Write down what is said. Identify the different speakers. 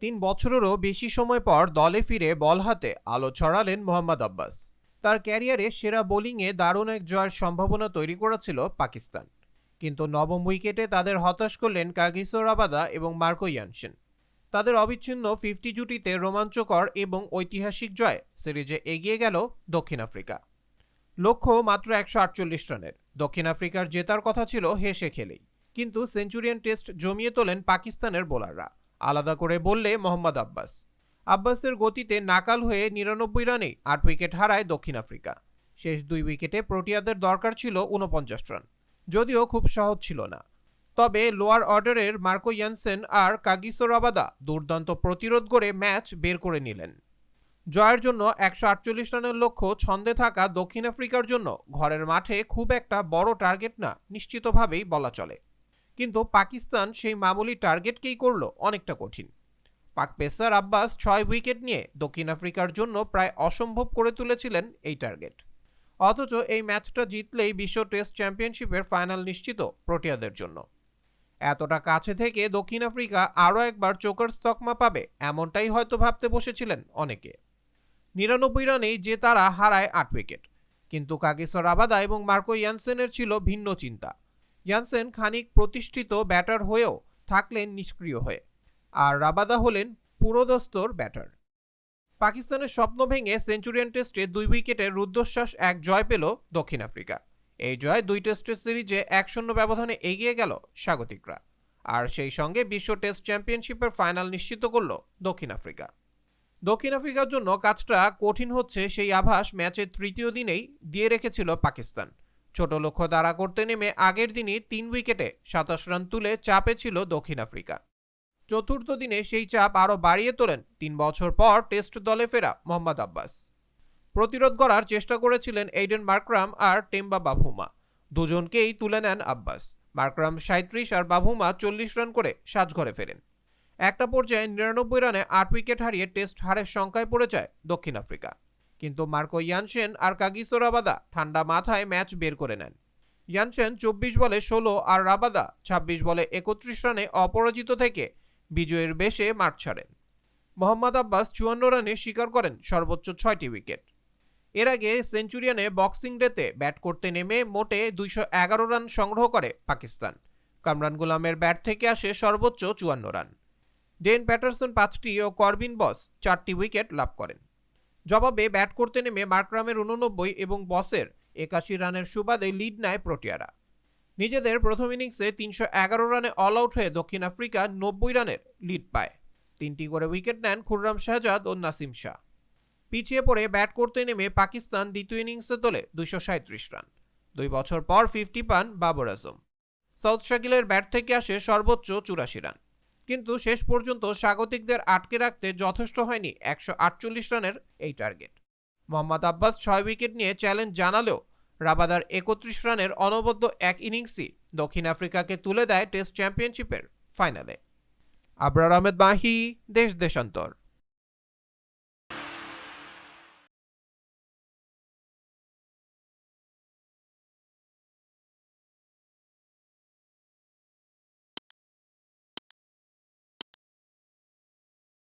Speaker 1: তিন বছরেরও বেশি সময় পর দলে ফিরে বল হাতে, আলো ছড়ালেন মোহাম্মদ আব্বাস। তার ক্যারিয়ারে সেরা বোলিংয়ে দারুণ এক জয়ের সম্ভাবনা তৈরি করেছিল পাকিস্তান। কিন্তু নবম উইকেটে তাদের হতাশ করলেন কাগিসো রাবাদা এবং মার্কো ইয়ানসেন। তাদের অবিচ্ছিন্ন ফিফটি জুটিতে রোমাঞ্চকর এবং ঐতিহাসিক জয় সিরিজে এগিয়ে গেল দক্ষিণ আফ্রিকা। লক্ষ্য মাত্র একশো আটচল্লিশ রানের। দক্ষিণ আফ্রিকার জেতার কথা ছিল হেসে খেলেই। কিন্তু সেঞ্চুরিয়ান টেস্ট জমিয়ে তোলেন পাকিস্তানের বোলাররা। আলাদা করে বললে মোহাম্মদ আব্বাস। আব্বাসের গতিতে নাকাল হয়ে নিরানব্বই রানে আট উইকেট হারায় দক্ষিণ আফ্রিকা। শেষ দুই উইকেটে প্রোটিয়াদের দরকার ছিল উনপঞ্চাশ রান, যদিও খুব সহজ ছিল না। তবে লোয়ার অর্ডারের মার্কো ইয়ানসেন আর কাগিসো রাবাদা দুর্দান্ত প্রতিরোধ করে ম্যাচ বের করে নিলেন। জয়ের জন্য একশো আটচল্লিশ রানের লক্ষ্য ছন্দে থাকা দক্ষিণ আফ্রিকার জন্য ঘরের মাঠে খুব একটা বড় টার্গেট না, নিশ্চিতভাবেই বলা চলে। কিন্তু পাকিস্তান সেই মামুলি টার্গেটকেই করল অনেকটা কঠিন। পাক পেসার আব্বাস ছয় উইকেট নিয়ে দক্ষিণ আফ্রিকার জন্য প্রায় অসম্ভব করে তুলেছিলেন এই টার্গেট। অথচ এই ম্যাচটা জিতলেই বিশ্ব টেস্ট চ্যাম্পিয়নশিপের ফাইনাল নিশ্চিত প্রোটিয়াদের জন্য। এতটা কাছে থেকে দক্ষিণ আফ্রিকা আরও একবার চোকার তকমা পাবে এমনটাই হয়তো ভাবতে বসেছিলেন অনেকে। নিরানব্বই রানেই যে তারা হারায় আট উইকেট। কিন্তু কাগিসর আবাদা এবং মার্কো ইয়ানসেনের ছিল ভিন্ন চিন্তা। ইয়ানসেন খানিক প্রতিষ্ঠিত ব্যাটার হয়েও থাকলেন নিষ্ক্রিয় হয়ে। আর রাবাদা হলেন পুরোদস্তর ব্যাটার। পাকিস্তানের স্বপ্ন ভেঙে সেঞ্চুরিয়ান টেস্টে দুই উইকেটের রুদ্ধশ্বাস এক জয় পেল দক্ষিণ আফ্রিকা। এই জয় দুই টেস্টের সিরিজে এক শূন্য ব্যবধানে এগিয়ে গেল স্বাগতিকরা। আর সেই সঙ্গে বিশ্ব টেস্ট চ্যাম্পিয়নশিপের ফাইনাল নিশ্চিত করল দক্ষিণ আফ্রিকা। দক্ষিণ আফ্রিকার জন্য কাজটা কঠিন হচ্ছে সেই আভাস ম্যাচের তৃতীয় দিনেই দিয়ে রেখেছিল পাকিস্তান। ছোট লক্ষ্য তাড়া করতে নেমে আগের দিনই তিন উইকেটে সাতাশ রান তুলে চাপে ছিল দক্ষিণ আফ্রিকা। চতুর্থ দিনে সেই চাপ আরও বাড়িয়ে তোলেন তিন বছর পর টেস্ট দলে ফেরা মোহাম্মদ আব্বাস। প্রতিরোধ করার চেষ্টা করেছিলেন এইডেন মার্করাম আর টেম্বা বাভুমা। দুজনকেই তুলে নেন আব্বাস। মার্করাম সাঁত্রিশ আর বাভুমা চল্লিশ রান করে সাজঘরে ফেরেন। একটা পর্যায়ে নিরানব্বই রানে আট উইকেট হারিয়ে টেস্ট হারের সংখ্যায় পড়ে যায় দক্ষিণ আফ্রিকা। কিন্তু মার্কো ইয়ানসেন আর কাগিসো রাবাদা ঠান্ডা মাথায় ম্যাচ বের করে নেন। ইয়ানসেন চব্বিশ বলে ষোলো আর রাবাদা ছাব্বিশ বলে একত্রিশ রানে অপরাজিত থেকে বিজয়ের বেশে মাঠ ছাড়েন। মোহাম্মদ আব্বাস চুয়ান্ন রানে স্বীকার করেন সর্বোচ্চ ছয়টি উইকেট। এর আগে সেঞ্চুরিয়ানে বক্সিং ডেতে ব্যাট করতে নেমে মোটে দুইশো এগারো রান সংগ্রহ করে পাকিস্তান। কামরান গুলামের ব্যাট থেকে আসে সর্বোচ্চ চুয়ান্ন রান। ডেন প্যাটারসন পাঁচটি ও করবিন বস চারটি উইকেট লাভ করেন। জবাবে ব্যাট করতে নেমে মার্করামের উননব্বই এবং বসের একাশি রানের সুবাদে লিড নেয় প্রোটিয়ারা। নিজেদের প্রথম ইনিংসে তিনশো এগারো রানে অল আউট হয়ে দক্ষিণ আফ্রিকা নব্বই রানের লিড পায়। তিনটি করে উইকেট নেন খুররাম শাহজাদ ও নাসিম শাহ। পিছিয়ে পড়ে ব্যাট করতে নেমে পাকিস্তান দ্বিতীয় ইনিংসে তোলে দুইশো সাঁত্রিশ রান। দুই বছর পর ফিফটি পান বাবর আজম। সাউথ শাকিলের ব্যাট থেকে আসে সর্বোচ্চ চুরাশি রান। কিন্তু শেষ পর্যন্ত স্বাগতিকদের আটকে রাখতে যথেষ্ট হয়নি একশো আটচল্লিশ রানের এই টার্গেট। মোহাম্মদ আব্বাস ছয় উইকেট নিয়ে চ্যালেঞ্জ জানালেও রাবাদার একত্রিশ রানের অনবদ্য এক ইনিংসই দক্ষিণ আফ্রিকাকে তুলে দেয় টেস্ট চ্যাম্পিয়নশিপের ফাইনালে। আবরার আহমেদ বাহি দেশ দেশান্তর।